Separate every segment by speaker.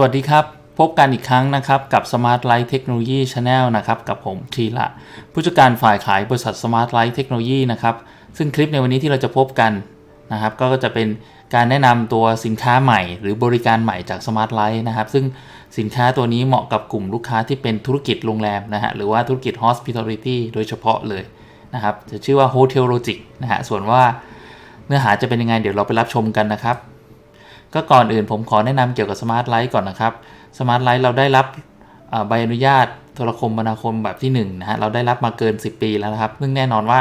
Speaker 1: วัสดีครับ พบกันอีกครั้งนะครับกับ Smart Light Technology Channel นะครับกับผมทีละ ผู้จัดการฝ่ายขายบริษัท Smart Light Technology นะครับซึ่งคลิปในวันนี้ที่เราจะพบกันนะครับก็จะเป็นการแนะนำตัวสินค้าใหม่ หรือบริการใหม่จาก Smart Light นะครับ ซึ่งสินค้าตัวนี้เหมาะกับกลุ่มลูกค้าที่เป็นธุรกิจโรงแรมนะฮะหรือว่าธุรกิจ Hospitality โดยเฉพาะเลยนะครับจะชื่อว่า Hotel Logic นะฮะส่วนว่าเนื้อหาจะเป็นยังไงเดี๋ยวเราไปรับชมกันนะครับ ก็ก่อนอื่นผมขอแนะนำเกี่ยวกับ Smart Light ก่อนนะครับ Smart Light เราได้รับใบอนุญาตโทรคมนาคมแบบที่1นะฮะเราได้รับมาเกิน 10 ปีแล้วนะครับ ซึ่งแน่นอนว่า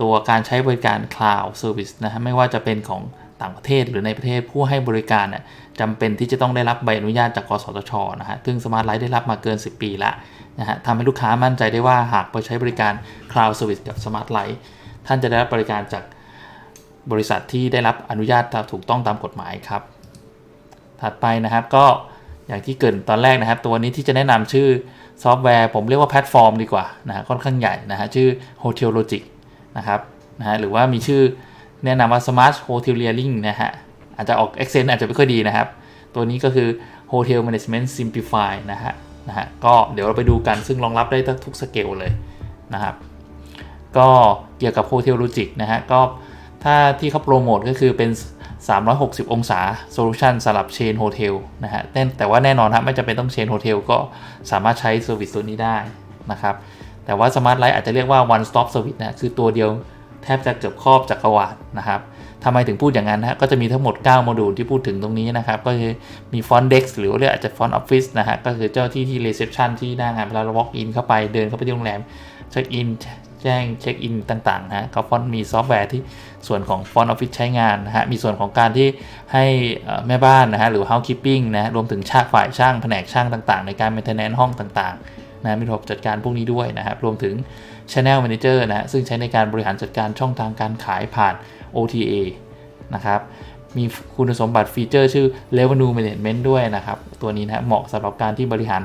Speaker 1: ตัวการใช้บริการ Cloud Service นะฮะไม่ว่าจะเป็นของต่างประเทศหรือในประเทศผู้ให้บริการเนี่ยจำเป็นที่จะต้องได้รับใบอนุญาตจากกสทชนะฮะซึ่ง Smart Light ได้รับมาเกิน 10 ปีล้วนะฮะทำให้ลูกค้ามั่นใจได้ว่าหากไปใช้บริการ Cloud Service กับ Smart Light ท่านจะได้รับบริการจากบริษัทที่ได้รับอนุญาตถูกต้องตามกฎหมายครับ ถัดไปนะครับก็อย่างที่เกินตอนแรกนะครับ ตัวนี้ที่จะแนะนำชื่อซอฟต์แวร์ผมเรียกว่าแพลตฟอร์มดีกว่านะฮะค่อนข้างใหญ่นะฮะชื่อ Hotel Logic นะครับนะฮะหรือว่ามีชื่อแนะนำว่า Smart Hoteliering นะฮะอาจจะออก accent อาจจะไม่ค่อยดีนะครับ ตัวนี้ก็คือ Hotel Management Simplify นะฮะนะฮะก็เดี๋ยวเราไปดูกันซึ่งรองรับได้ทุกสเกลเลยนะครับ ก็เกี่ยวกับ Hotel Logic นะฮะก็ถ้าที่เขาโปรโมทก็คือเป็น 360 องศาโซลูชันสำหรับเชนโฮเทลนะฮะแต่แต่ว่าแน่นอนครับไม่จำเป็นต้องเชนโฮเทลก็สามารถใช้เซอร์วิสตัวนี้ได้นะครับ แต่ว่า Smart Light อาจจะเรียกว่า one stop service นะคือตัวเดียวแทบจะเกือบครอบจักรวาลนะครับทำไมถึงพูดอย่างนั้นนะก็จะมีทั้งหมด 9 โมดูลที่พูดถึงตรงนี้นะครับ ก็คือมีฟอนต์เด็กหรือเรียกอาจจะฟอนต์ออฟฟิศนะฮะ ก็คือเจ้าที่ที่รีเซพชันที่หน้างานเวลาเรา walk in เข้าไปเดินเข้าไปที่โรงแรมเช็คอิน แจ้งเช็คอินต่างๆนะฮะก็ฟอนต์มีซอฟต์แวร์ที่ส่วนของฟอนต์ออฟฟิศใช้งานนะฮะมีส่วนของการที่ให้แม่บ้านนะฮะหรือ housekeeping นะรวมถึงชาฝ่ายช่างแผนกช่างต่างๆ ในการ maintenance ห้องต่างๆนะมีระบบจัดการพวกนี้ด้วยนะครับรวมถึง Channel Manager นะฮะซึ่งใช้ในการบริหารจัดการช่องทางการขายผ่าน OTA นะครับมีคุณสมบัติฟีเจอร์ชื่อ Revenue Management ด้วยนะครับ ตัวนี้นะเหมาะสำหรับการที่บริหาร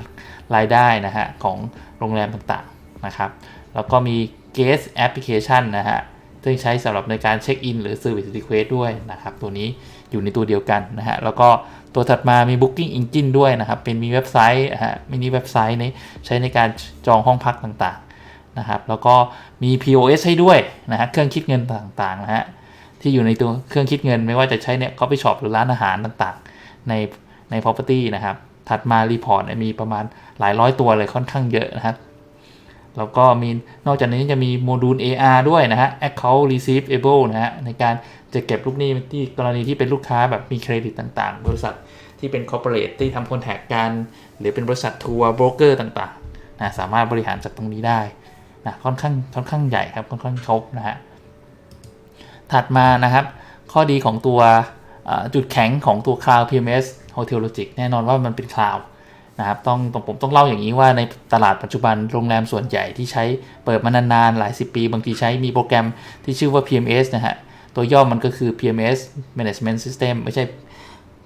Speaker 1: รายได้นะฮะของโรงแรมต่างๆนะครับ แล้วก็มี Guest Application นะฮะซึ่งใช้สำหรับในการเช็คอินหรือ Service Request ด้วยนะครับ ตัวนี้อยู่ในตัวเดียวกันนะฮะ แล้วก็ตัวถัดมามี Booking Engine ด้วยนะครับ เป็นมีเว็บไซต์ฮะมินิเว็บไซต์นี้ใช้ในการจองห้องพักต่างๆนะครับ แล้วก็มี POS ให้ด้วยนะฮะ เครื่องคิดเงินต่างๆนะฮะ ที่อยู่ในตัวเครื่องคิดเงินไม่ว่าจะใช้เนี่ย coffee shop หรือร้านอาหารต่างๆ ในใน property นะครับ ถัดมา report เนี่ยมีประมาณหลายร้อยตัวเลยค่อนข้างเยอะนะครับ แล้วก็มีนอกจากนี้จะมีโมดูล AR ด้วยนะฮะ account receivable นะฮะในการจะเก็บลูกหนี้ที่กรณีที่เป็นลูกค้าแบบมีเครดิตต่างๆ บริษัทที่เป็น corporate ที่ทำคอนแทคกัน หรือเป็นบริษัททัวร์โบรกเกอร์ต่างๆนะสามารถบริหารจากตรงนี้ได้นะค่อนข้างค่อนข้างใหญ่ครับค่อนข้างครบนะฮะถัดมานะครับ ข้อดีของตัวจุดแข็งของตัว Cloud PMS Hotel Logic แน่นอนว่ามันเป็น Cloud นะครับต้องผมต้องเล่าอย่างนี้ว่าในตลาดปัจจุบันโรงแรมส่วนใหญ่ที่ใช้เปิดมานานๆ หลาย 10 ปี บางทีใช้มีโปรแกรมที่ชื่อว่า PMS นะฮะ ตัวย่อมันก็คือ PMS Management System ไม่ใช่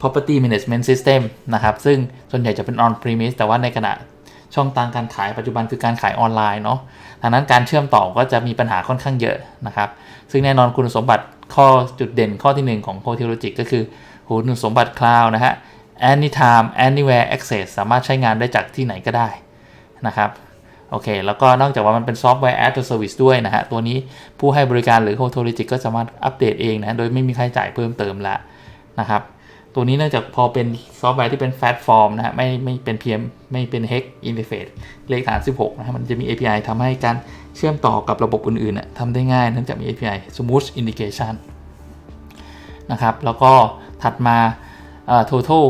Speaker 1: Property Management System นะครับ ซึ่งส่วนใหญ่จะเป็น on premise แต่ว่าในขณะช่องทางการขายปัจจุบันคือการขายออนไลน์เนาะดังนั้นการเชื่อมต่อก็จะมีปัญหาค่อนข้างเยอะนะครับ ซึ่งแน่นอนคุณสมบัติข้อจุดเด่นข้อที่ 1 ของ Hotel Logic ก็คือคุณสมบัติ Cloud นะฮะ anytime anywhere access สามารถใช้งานได้จากที่ไหนก็ได้นะครับโอเค แล้วก็นอกจากว่ามันเป็นซอฟต์แวร์ as a service ด้วยนะฮะ ตัวนี้ผู้ให้บริการหรือ Hotel Logic ก็สามารถอัปเดตเองนะ โดยไม่มีค่าใช้จ่ายเพิ่มเติมละนะครับ ตัวนี้เนื่องจากพอเป็นซอฟต์แวร์ที่เป็นแฟลตฟอร์มนะฮะ ไม่ไม่เป็น PM ไม่เป็น Hex Interface เลขฐาน16นะฮะ มันจะมี API ทำให้การเชื่อมต่อกับระบบอื่นๆนะทำได้ง่ายเนื่องจากมี API Smooth Integration นะครับ แล้วก็ถัดมา total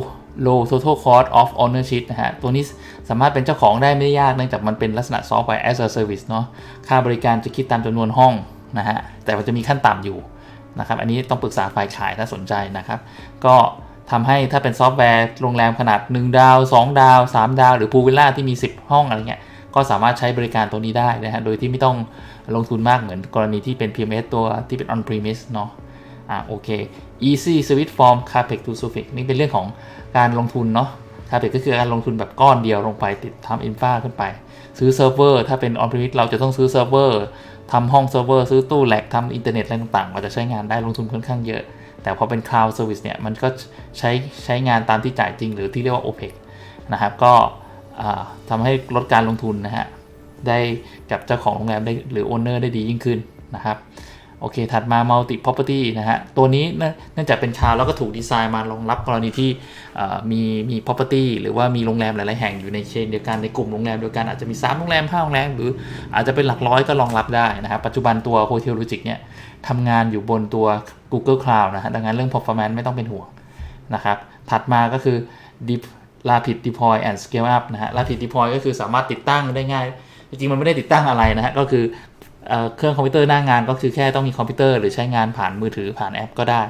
Speaker 1: low total cost of ownership นะฮะ ตัวนี้สามารถเป็นเจ้าของได้ไม่ยากเนื่องจากมันเป็นลักษณะซอฟต์แวร์ as a service เนาะ ค่าบริการจะคิดตามจำนวนห้องนะฮะ แต่มันจะมีขั้นต่ำอยู่นะครับ อันนี้ต้องปรึกษาฝ่ายขายถ้าสนใจนะครับ ก็ทำให้ถ้าเป็นซอฟต์แวร์โรงแรมขนาด 1 ดาว 2 ดาว 3 ดาว หรือพูลวิลล่าที่มี 10 ห้องอะไรเงี้ย ก็สามารถใช้บริการตัวนี้ได้นะฮะ โดยที่ไม่ต้องลงทุนมากเหมือนกรณีที่เป็น PMS ตัวที่เป็น on premise เนาะ อ่าโอเค easy switch from capex to suffix นี่เป็นเรื่องของ การลงทุนเนาะ capex ก็คือการลงทุนแบบก้อนเดียวลงไปติดทำ infra ขึ้นไป ซื้อเซิร์ฟเวอร์ถ้าเป็น on premise เราจะต้องซื้อเซิร์ฟเวอร์ทำห้องเซิร์ฟเวอร์ซื้อตู้แลกทำอินเทอร์เน็ตอะไรต่างๆกว่าจะใช้งานได้ลงทุนค่อนข้างเยอะ แต่พอเป็น cloud service เนี่ยมันก็ใช้ใช้งานตามที่จ่ายจริง หรือที่เรียกว่า OPEX นะครับก็ทำให้ลดการลงทุนนะฮะได้กับเจ้าของโรงแรมได้หรือโอนเนอร์ได้ดียิ่งขึ้นนะครับ โอเค ถัดมา multi property นะฮะ ตัวนี้เนื่องเนื่องจากเป็นคลาแล้วก็ถูกดีไซน์มารองรับกรณีที่มีมี property หรือว่ามีโรงแรมหลาย ๆ แห่งอยู่ในเชนเดียวกันในกลุ่มโรงแรมเดียวกันอาจจะมี 3 โรงแรม 5 โรงแรม หรืออาจจะเป็นหลักร้อยก็รองรับได้นะครับปัจจุบันตัว Hotel Logic เนี่ยทำงานอยู่บนตัว Google Cloud นะฮะ ดังนั้นเรื่อง performance ไม่ต้องเป็นห่วงนะครับ ถัดมาก็คือ Deep Rapid Deploy and Scale Up นะฮะ Rapid Deploy ก็คือสามารถติดตั้งได้ง่ายจริงๆมันไม่ได้ติดตั้งอะไรนะฮะ ก็คือ เเครื่องคอมพิวเตอร์หน้างานก็คือแค่ต้องมีคอมพิวเตอร์หรือใช้งานผ่านมือถือผ่านแอปก็ได้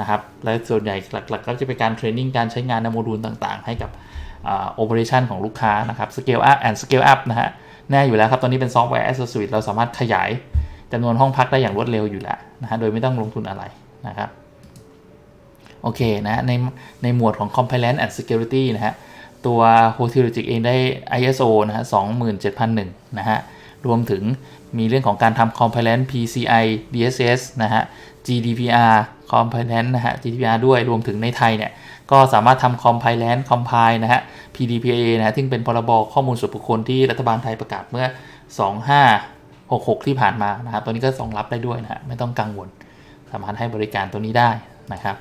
Speaker 1: นะครับและส่วนใหญ่หลักๆ ก็จะเป็นการเทรนนิ่งการใช้งานในโมดูลต่างๆ ให้กับโอเปอเรชันของลูกค้านะครับ Scale Up and Scale Up นะฮะแน่อยู่แล้วครับตอนนี้เป็นซอฟต์แวร์ as a service เราสามารถขยายจำนวนห้องพักได้อย่างรวดเร็วอยู่แล้วนะฮะโดยไม่ต้องลงทุนอะไรนะครับโอเคนะในในหมวดของ compliance and security นะฮะตัว h o t e Logic เองได้ ISO นะฮะ 27001 นะฮะ รวมถึงมีเรื่องของการทำ compliance PCI DSS นะฮะ GDPR compliance นะฮะ GDPR ด้วยรวมถึงในไทยเนี่ยก็สามารถทำ compliance compile นะฮะ PDPA นะฮะซึ่งเป็นพรบข้อมูลส่วนบุคคลที่รัฐบาลไทยประกาศเมื่อ 2566 ที่ผ่านมานะครับตัวนี้ก็ส่งรับได้ด้วยนะฮะไม่ต้องกังวล สามารถให้บริการตัวนี้ได้นะครับ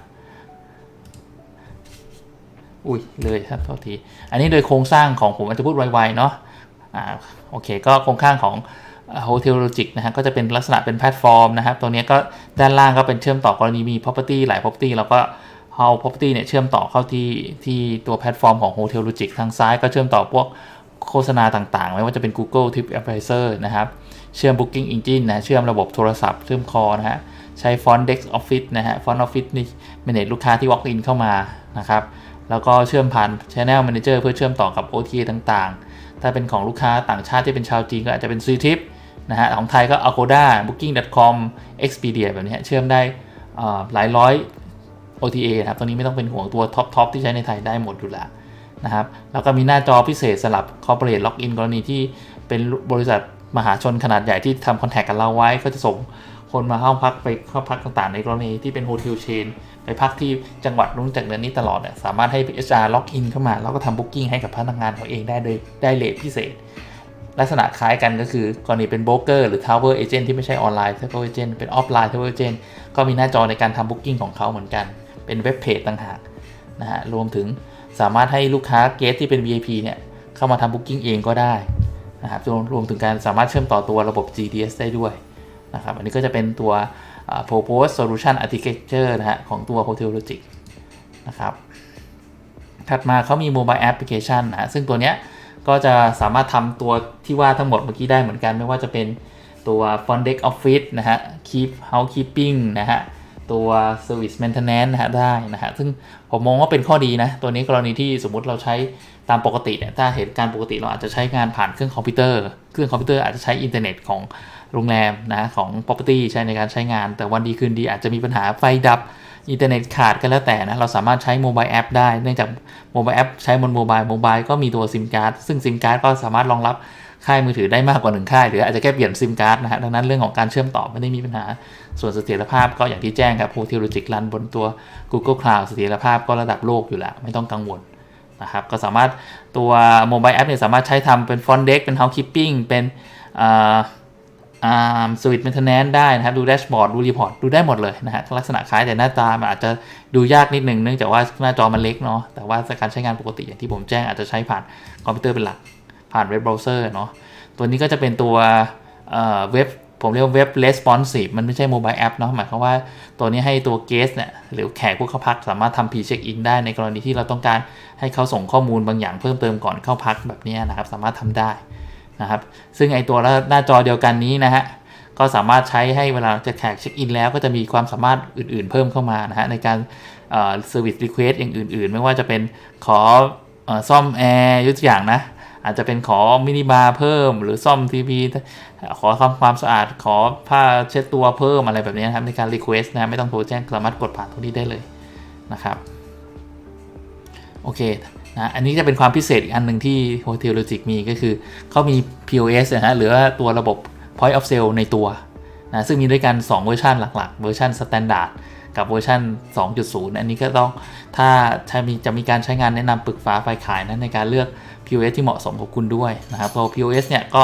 Speaker 1: อุ้ยเลยครับโทษที อันนี้โดยโครงสร้างของผมอาจจะพูดไวๆเนาะ อ่าโอเคก็โครงข้างของ Hotel Logic นะฮะก็จะเป็นลักษณะเป็นแพลตฟอร์มนะครับ ตัวนี้ก็ด้านล่างก็เป็นเชื่อมต่อกรณีมี property หลาย property แล้วก็เอา property เนี่ยเชื่อมต่อเข้าที่ที่ตัวแพลตฟอร์มของ Hotel Logic ทางซ้ายก็เชื่อมต่อพวกโฆษณาต่างๆ ไม่ว่าจะเป็น Google TripAdvisor นะครับ เชื่อม Booking Engine นะ เชื่อมระบบโทรศัพท์ เชื่อมคอนะฮะ ใช้ Font Desk Office นะฮะ Font Office นี่ manage ลูกค้าที่ walk in เข้ามานะครับ แล้วก็เชื่อมผ่าน Channel Manager เพื่อเชื่อมต่อกับ OTA ต่างๆ ถ้าเป็นของลูกค้าต่างชาติที่เป็นชาวจีนก็อาจจะเป็น c t i p นะฮะของไทยก็ Agoda Booking.com Expedia แบบนี้เชื่อมได้หลายร้อย OTA นะครับตัวนี้ไม่ต้องเป็นห่วงตัวท็อปทอปที่ใช้ในไทยได้หมดอยู่แล้วนะครับแล้วก็มีหน้าจอพิเศษสำหรับ Corporate Login กรณีที่เป็นบริษัทมหาชนขนาดใหญ่ที่ทำคอนแทคกับเราไว้ ก็จะส่งคนมาเข้าพักไปเข้าพักต่างๆ ในกรณีที่เป็นโฮเทลเชน ไปพักที่จังหวัดนู้นจากเดือนนี้ตลอดเนี่ยสามารถให้ HR ล็อกอินเข้ามา แล้วก็ทำบุ๊กิ้งให้กับพนักงานเขาเองได้โดยได้เลทพิเศษ ลักษณะคล้ายกันก็คือกรณีเป็นโบรกเกอร์หรือ Tower Agent ที่ไม่ใช่ออนไลน์ Tower Agent เป็นออฟไลน์ Tower Agent ก็มีหน้าจอในการทำบุ๊กิ้งของเขาเหมือนกัน เป็นเว็บเพจต่างหากนะฮะรวมถึงสามารถให้ลูกค้าเกสที่เป็น VIP เนี่ยเข้ามาทำบุ๊กิ้งเองก็ได้นะครับรวมรวมถึงการสามารถเชื่อมต่อตัวระบบ GDS ได้ด้วยนะครับอันนี้ก็จะเป็นตัว Propose Solution Architecture นะฮะของตัว Hotel Logic นะครับ ถัดมาเขามี Mobile Application นะฮะซึ่งตัวเนี้ยก็จะสามารถทำตัวที่ว่าทั้งหมดเมื่อกี้ได้เหมือนกัน ไม่ว่าจะเป็นตัว Front Desk Office นะฮะ Keep Housekeeping นะฮะ ตัว Service Maintenance นะฮะได้นะฮะซึ่งผมมองว่าเป็นข้อดีนะ ตัวนี้กรณีที่สมมุติเราใช้ตามปกติเนี่ยถ้าเหตุการณ์ปกติเราอาจจะใช้งานผ่านเครื่องคอมพิวเตอร์ เครื่องคอมพิวเตอร์อาจจะใช้อินเทอร์เน็ตของโรงแรมนะของ property ใช้ในการใช้งาน แต่วันดีคืนดีอาจจะมีปัญหาไฟดับอินเทอร์เน็ตขาดก็แล้วแต่นะ เราสามารถใช้โมบายแอปได้ เนื่องจากโมบายแอปใช้บนโมบายโมบายก็มีตัวซิมการ์ดซึ่งซิมการ์ดก็สามารถรองรับ ค่ายมือถือได้มากกว่าหนึ่งค่าย หรืออาจจะแค่เปลี่ยนซิมการ์ดนะฮะดังนั้นเรื่องของการเชื่อมต่อไม่ได้มีปัญหา ส่วนเสถียรภาพก็อย่างที่แจ้งครับ Hotel Logic รันบนตัว Google Cloud เสถียรภาพก็ระดับโลกอยู่แล้ว ไม่ต้องกังวลนะครับก็สามารถตัวโมบายแอปเนี่ยสามารถใช้ทำเป็น Front Desk เป็น Housekeeping เป็นอ่าอ่าสวิตเมนเทนแนนได้นะครับ ดูแดชบอร์ด ดูรีพอร์ต ดูได้หมดเลยนะฮะลักษณะคล้ายแต่หน้าตา มันอาจจะดูยากนิดนึงเนื่องจากว่าหน้าจอมันเล็กเนาะแต่ว่าการใช้งานปกติอย่างที่ผมแจ้งอาจจะใช้ผ่านคอมพิวเตอร์เป็นหลัก ผ่านเว็บเบราว์เซอร์เนาะตัวนี้ก็จะเป็นตัวเว็บผมเรียกว่าเว็บ responsive มันไม่ใช่โมบายแอปเนาะหมายความว่าตัวนี้ให้ตัวเกสเนี่ยหรือแขกผู้เข้าพักสามารถทำ pre check in ได้ในกรณีที่เราต้องการให้เขาส่งข้อมูลบางอย่างเพิ่มเติมก่อนเข้าพักแบบนี้นะครับ สามารถทำได้นะครับ ซึ่งไอตัวหน้าจอเดียวกันนี้นะฮะก็สามารถใช้ให้เวลาจะแขกเช็คอินแล้วก็จะมีความสามารถอื่นๆเพิ่มเข้ามานะฮะในการเซอร์วิสรีเควสอย่างอื่นๆ ไม่ว่าจะเป็นขออซ่อมแอร์ยกตัวอย่างนะ อาจจะเป็นขอมินิบาร์เพิ่ม หรือซ่อมทีวีขอทำความสะอาดขอผ้าเช็ดตัวเพิ่มอะไรแบบนี้นะครับในการรีเควสต์นะไม่ต้องโทรแจ้งสามารถกดผ่านตรงนี้ได้เลยนะครับโอเคนะอันนี้จะเป็นความพิเศษอีกอันหนึ่งที่ Hotel Logic มีก็คือเขามี POS นะฮะหรือว่าตัวระบบ Point of Sale ในตัวนะซึ่งมีด้วยกัน 2 เวอร์ชันหลักๆ เวอร์ชัน Standard กับเวอร์ชัน2.0 อันนี้ก็ต้องถ้าใช้มีจะมีการใช้งานแนะนำปรึกษาไฟขายนะในการเลือก POS ที่เหมาะสมกับคุณด้วยนะครับตัว POS เนี่ยก็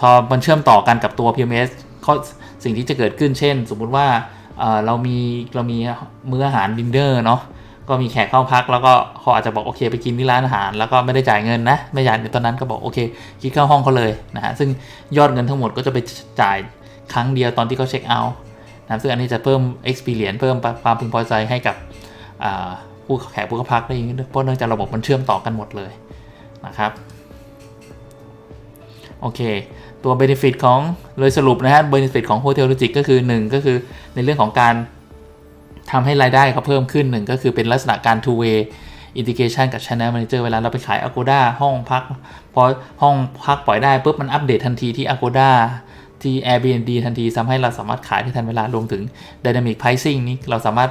Speaker 1: พอมันเชื่อมต่อกันกับตัว PMS ก็สิ่งที่จะเกิดขึ้นเช่น สมมุติว่าเอ่อเรามีเรามีมื้ออาหารดินเนอร์เนาะก็มีแขกเข้าพักแล้วก็เขาอาจจะบอกโอเคไปกินที่ร้านอาหาร แล้วก็ไม่ได้จ่ายเงินนะไม่จ่ายในตอนนั้นก็บอกโอเค คิดเข้าห้องเขาเลยนะฮะซึ่งยอดเงินทั้งหมดก็จะไปจ่ายครั้งเดียวตอนที่เขาเช็คเอาท์ นะซึ่งอันนี้จะเพิ่ม experience เพิ่มความพึงพอใจให้กับผู้แขกผู้เข้าพักได้ยิ่งเพราะเนื่องจากระบบมันเชื่อมต่อกันหมดเลยนะครับโอเค ตัว Benefit ของโดยสรุปนะฮะ Benefit ของ Hotel Logic ก็คือ 1 ก็คือในเรื่องของการทำให้รายได้เขาเพิ่มขึ้นหนึ่งก็คือเป็นลักษณะการ two way integration กับ Channel Manager เวลาเราไปขาย Agoda ห้องพัก พอห้องพักปล่อยได้ปุ๊บมันอัปเดตทันทีที่ Agoda ที่ Airbnb ทันทีทำให้เราสามารถขายได้ทันเวลารวมถึง Dynamic Pricing นี้เราสามารถ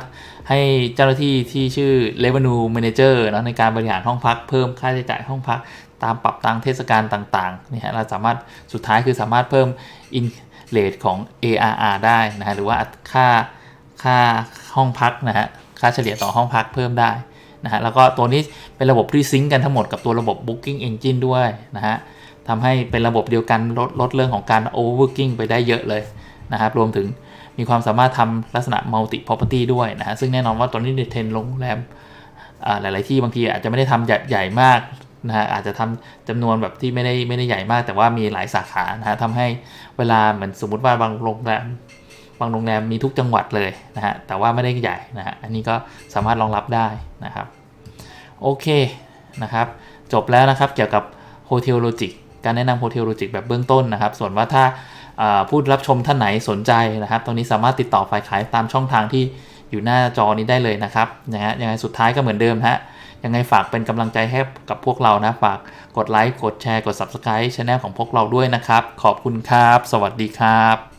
Speaker 1: ให้เจ้าหน้าที่ที่ชื่อ Revenue Manager นะในการบริหารห้องพัก เพิ่มค่าใช้จ่ายห้องพัก ตามปรับตามเทศกาลต่างๆนี่ฮะเราสามารถสุดท้ายคือสามารถเพิ่ม in rate ของ ARR ได้นะฮะหรือว่าค่าค่าห้องพักนะฮะค่าเฉลี่ยต่อห้องพักเพิ่มได้นะฮะแล้วก็ตัวนี้เป็นระบบที่ซิงก์กันทั้งหมดกับตัวระบบ Booking Engine ด้วยนะฮะ ทำให้เป็นระบบเดียวกันลดลดเรื่องของการ overworking ไปได้เยอะเลยนะครับ รวมถึงมีความสามารถทำลักษณะ multi property ด้วยนะฮะซึ่งแน่นอนว่าตอนนี้ในเทรนโรงแรมอ่าหลาย ๆ ที่บางทีอาจจะไม่ได้ทำใหญ่ใหญ่มากนะฮะอาจจะทำจำนวนแบบที่ไม่ได้ไม่ได้ใหญ่มาก แต่ว่ามีหลายสาขานะฮะทำให้เวลาเหมือนสมมุติว่าบางโรงแรมบางโรงแรมมีทุกจังหวัดเลยนะฮะแต่ว่าไม่ได้ใหญ่นะฮะอันนี้ก็สามารถรองรับได้นะครับโอเคนะครับ จบแล้วนะครับเกี่ยวกับ Hotel Logic การแนะนำโฮเทลโลจิกแบบเบื้องต้นนะครับ ส่วนว่าถ้าผู้รับชมท่านไหนสนใจนะครับ ตรงนี้สามารถติดต่อฝ่ายขายตามช่องทางที่อยู่หน้าจอนี้ได้เลยนะครับนะฮะยังไงสุดท้ายก็เหมือนเดิมฮะยังไงฝากเป็นกำลังใจให้กับพวกเรานะ ฝากกดไลค์กดแชร์กด Subscribe ช anel ของพวกเราด้วยนะครับ ขอบคุณครับ สวัสดีครับ